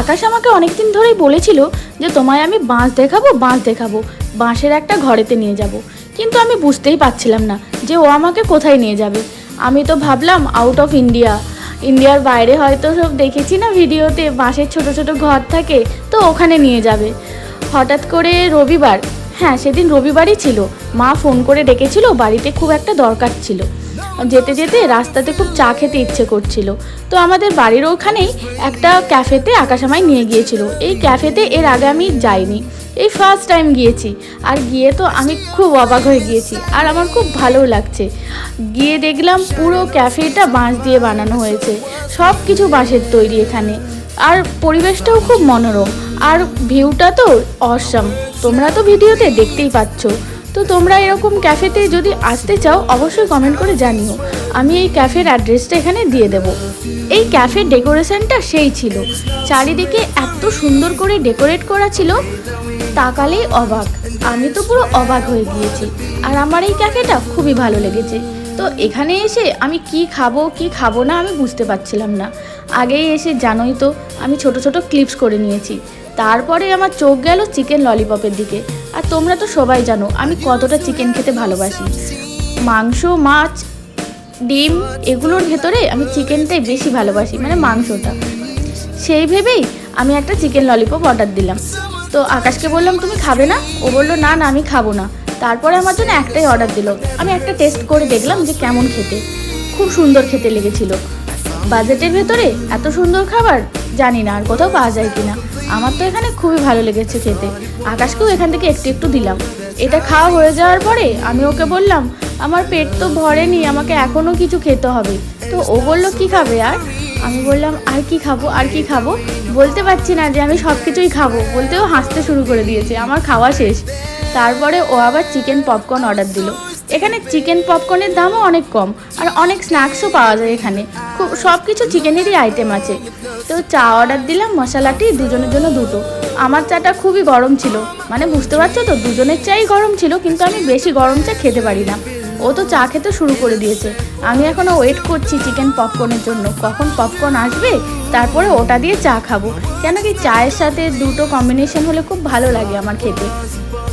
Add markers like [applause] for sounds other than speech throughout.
আকাশ আমাকে অনেকদিন ধরেই বলেছিল যে তোমায় আমি বাঁশ দেখাবো বাঁশ দেখাবো, বাঁশের একটা ঘরেতে নিয়ে যাব। কিন্তু আমি বুঝতেই পারছিলাম না যে ও আমাকে কোথায় নিয়ে যাবে। আমি তো ভাবলাম আউট অফ ইন্ডিয়া ইন্ডিয়ার বাইরে হয়তো সব দেখেছি না ভিডিওতে, বাঁশের ছোট ছোট ঘর থাকে, তো ওখানে নিয়ে যাবে। হঠাৎ করে রবিবার হ্যাঁ সেদিন রবিবারই ছিল। মা ফোন করে ডেকেছিল, বাড়িতে খুব একটা দরকার ছিল। যেতে যেতে রাস্তাতে খুব চা খেতে ইচ্ছে করছিল। তো আমাদের বাড়ির ওখানেই একটা ক্যাফেতে আকাশামাই নিয়ে গিয়েছিল। এই ক্যাফেতে এর আগে আমি যাইনি। এই ফার্স্ট টাইম গিয়েছি। আর গিয়ে তো আমি খুব অবাক হয়ে গিয়েছি। আর আমার খুব ভালোও লাগছে। গিয়ে দেখলাম পুরো ক্যাফেটা বাঁশ দিয়ে বানানো হয়েছে। সব কিছু বাঁশের তৈরি এখানে। আর পরিবেশটাও খুব মনোরম। আর ভিউটা তো অসাম। তোমরা তো ভিডিওতে দেখতেই পাচ্ছ। তো তোমরা এরকম ক্যাফেতে যদি আসতে চাও, অবশ্যই কমেন্ট করে জানিও। আমি এই ক্যাফের অ্যাড্রেসটা এখানে দিয়ে দেব। এই ক্যাফের ডেকোরেশনটা সেই ছিল। চারিদিকে এত সুন্দর করে ডেকোরেট করা ছিল, তাকালেই অবাক। আমি তো পুরো অবাক হয়ে গিয়েছি। আর আমার এই ক্যাফেটা খুবই ভালো লেগেছে। তো এখানে এসে আমি কি খাব কি খাব না আমি বুঝতে পারছিলাম না। আগেই এসে জানোই তো, আমি ছোট ছোট ক্লিপস করে নিয়েছি। তারপরে আমার চোখ গেল চিকেন ললিপপের দিকে। আর তোমরা তো সবাই জানো, আমি কতটা চিকেন খেতে ভালোবাসি। মাংস, মাছ, ডিম, এগুলোর ভেতরে আমি চিকেনটাই বেশি ভালোবাসি মানে মাংসটা। সেই ভেবেই আমি একটা চিকেন ললিপপ অর্ডার দিলাম। তো আকাশকে বললাম, তুমি খাবে না? ও বলল, না না, আমি খাব না। তারপরে আমার জন্য একটাই অর্ডার দিল। আমি একটা টেস্ট করে দেখলাম যে কেমন খেতে। খুব সুন্দর খেতে লেগেছিল। বাজেটের ভেতরে এত সুন্দর খাবার জানি না আর কোথাও পাওয়া যায় কিনা। আমার তো এখানে খুবই ভালো লেগেছে খেতে। আকাশকেও এখান থেকে একটু একটু দিলাম। এটা খাওয়া হয়ে যাওয়ার পরে আমি ওকে বললাম, আমার পেট তো ভরেনি, আমাকে এখনও কিছু খেতে হবে। তো ও বলল, কি খাবে আর? আমি বললাম, আর কি খাব, আর কি খাব? বলতে পারছি না যে আমি সব কিছুই খাব। বলতেও হাসতে শুরু করে দিয়েছে। আমার খাওয়া শেষ। তারপরে ও আবার চিকেন পপকর্ন অর্ডার দিল। এখানে চিকেন পপকর্নের দামও অনেক কম, আর অনেক স্ন্যাক্সও পাওয়া যায় এখানে। খুব সব কিছু চিকেনেরই আইটেম আছে। তো চা অর্ডার দিলাম, মশলাটি, দুজনের জন্য দুটো। আমার চাটা খুবই গরম ছিল। মানে বুঝতে পারছ তো, দুজনের চাই গরম ছিল, কিন্তু আমি বেশি গরম চা খেতে পারি না। ও তো চা খেতে শুরু করে দিয়েছে। আমি এখনও ওয়েট করছি চিকেন পপকর্নের জন্য। কখন পপকর্ন আসবে, তারপরে ওটা দিয়ে চা খাব। কেন কি চায়ের সাথে দুটো কম্বিনেশন হলে খুব ভালো লাগে আমার খেতে।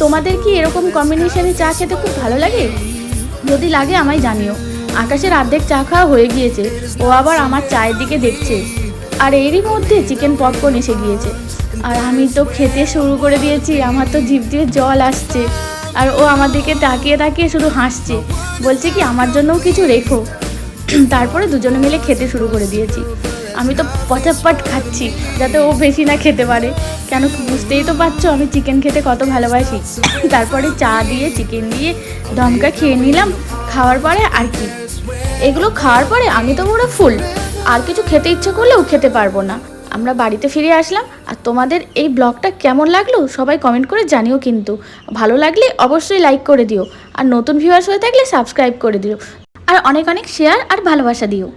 তোমাদের কি এরকম কম্বিনেশনে চা খেতে খুব ভালো লাগে? যদি লাগে আমায় জানিও। আকাশের অর্ধেক চা খাওয়া হয়ে গিয়েছে, ও আবার আমার চায়ের দিকে দেখছে। আর এরই মধ্যে চিকেন পপকর্ন এসে গিয়েছে। আর আমি তো খেতে শুরু করে দিয়েছি, আমার তো জিভ দিয়ে জল আসছে। আর ও আমার দিকে তাকিয়ে তাকিয়ে শুধু হাসছে, বলছে কি, আমার জন্যও কিছু রেখো। [clears throat] তারপরে দুজনে মিলে খেতে শুরু করে দিয়েছি। আমি তো পচাপাট খাচ্ছি, যাতে ও বেশি না খেতে পারে। কেন বুঝতেই তো পারছ, আমি চিকেন খেতে কত ভালোবাসি। তারপরে চা দিয়ে চিকেন দিয়ে দমকা খেয়ে নিলাম। খাওয়ার পরে আর কি। এগুলো খাওয়ার পরে আমি তো পুরো ফুল আর কিছু খেতে ইচ্ছে করলেও খেতে পারব না। আমরা বাড়িতে ফিরে আসলাম, আর তোমাদের এই ব্লগটা কেমন লাগল সবাই কমেন্ট করে জানিও কিন্তু। ভালো লাগলে অবশ্যই লাইক করে দিও, আর নতুন ভিউয়ার্স হয়ে থাকলে সাবস্ক্রাইব করে দিও। আর অনেক অনেক শেয়ার আর ভালোবাসা দিও।